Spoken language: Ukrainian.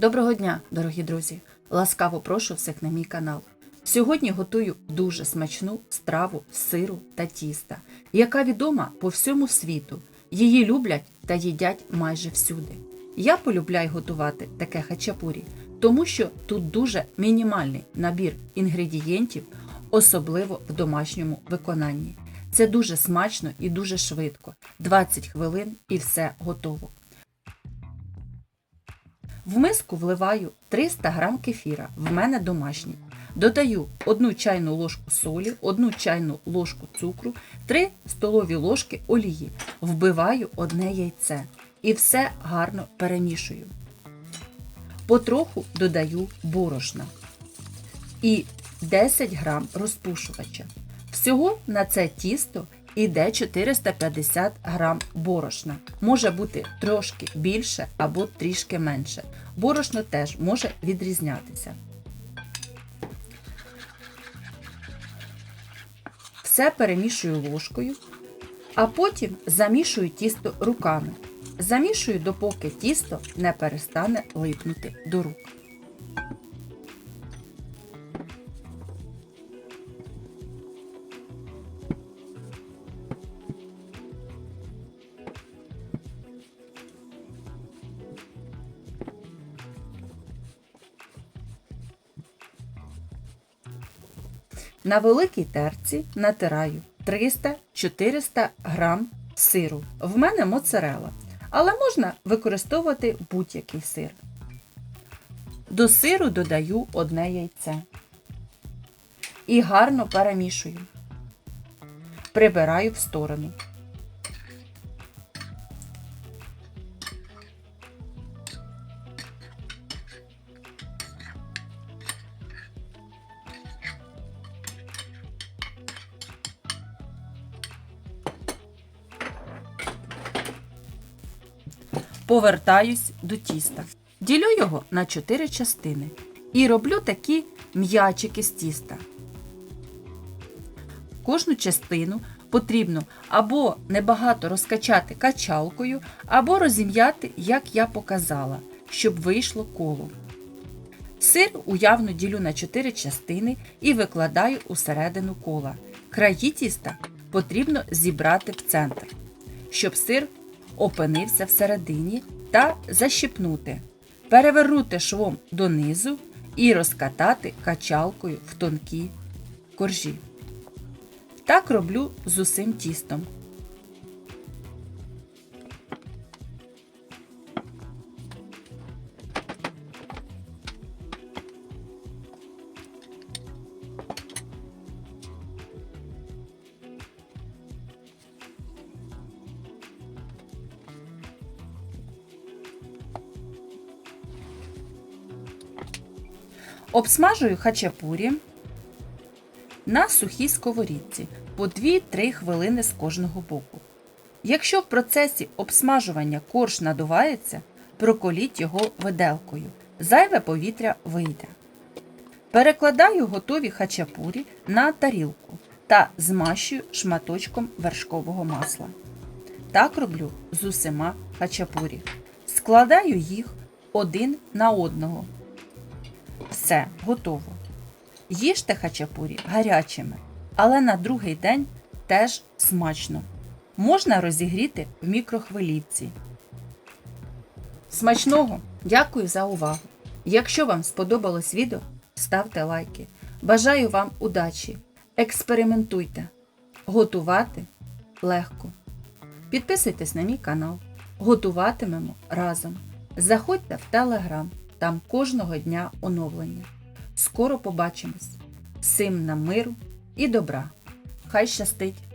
Доброго дня, дорогі друзі! Ласкаво прошу всіх на мій канал. Сьогодні готую дуже смачну страву сиру та тіста, яка відома по всьому світу. Її люблять та їдять майже всюди. Я полюбляю готувати таке хачапурі, тому що тут дуже мінімальний набір інгредієнтів, особливо в домашньому виконанні. Це дуже смачно і дуже швидко. 20 хвилин і все готово. В миску вливаю 300 г кефіра, в мене домашній. Додаю 1 чайну ложку солі, 1 чайну ложку цукру, 3 столові ложки олії. Вбиваю одне яйце і все гарно перемішую. Потроху додаю борошна і 10 г розпушувача. Всього на це тісто іде 450 грам борошна. Може бути трошки більше або трішки менше. Борошно теж може відрізнятися. Все перемішую ложкою, а потім замішую тісто руками. Замішую, допоки тісто не перестане липнути до рук. На великій терці натираю 300-400 грам сиру. В мене моцарела, але можна використовувати будь-який сир. До сиру додаю одне яйце і гарно перемішую. Прибираю в сторону. Повертаюсь до тіста. Ділю його на 4 частини і роблю такі м'ячики з тіста. Кожну частину потрібно або небагато розкачати качалкою, або розім'яти, як я показала, щоб вийшло коло. Сир уявно ділю на 4 частини і викладаю усередину кола. Краї тіста потрібно зібрати в центр, щоб сир опинився всередині та защипнути, перевернути швом донизу і розкатати качалкою в тонкі коржі. Так роблю з усім тістом. Обсмажую хачапурі на сухій сковорідці по 2-3 хвилини з кожного боку. Якщо в процесі обсмажування корж надувається, проколіть його виделкою. Зайве повітря вийде. Перекладаю готові хачапурі на тарілку та змащую шматочком вершкового масла. Так роблю з усіма хачапурі. Складаю їх один на одного. Все, готово. Їжте хачапурі гарячими, але на другий день теж смачно. Можна розігріти в мікрохвилівці. Смачного! Дякую за увагу! Якщо вам сподобалось відео, ставте лайки. Бажаю вам удачі! Експериментуйте! Готувати легко. Підписуйтесь на мій канал. Готуватимемо разом. Заходьте в телеграм, там кожного дня оновлення. Скоро побачимось. Всім нам миру і добра. Хай щастить!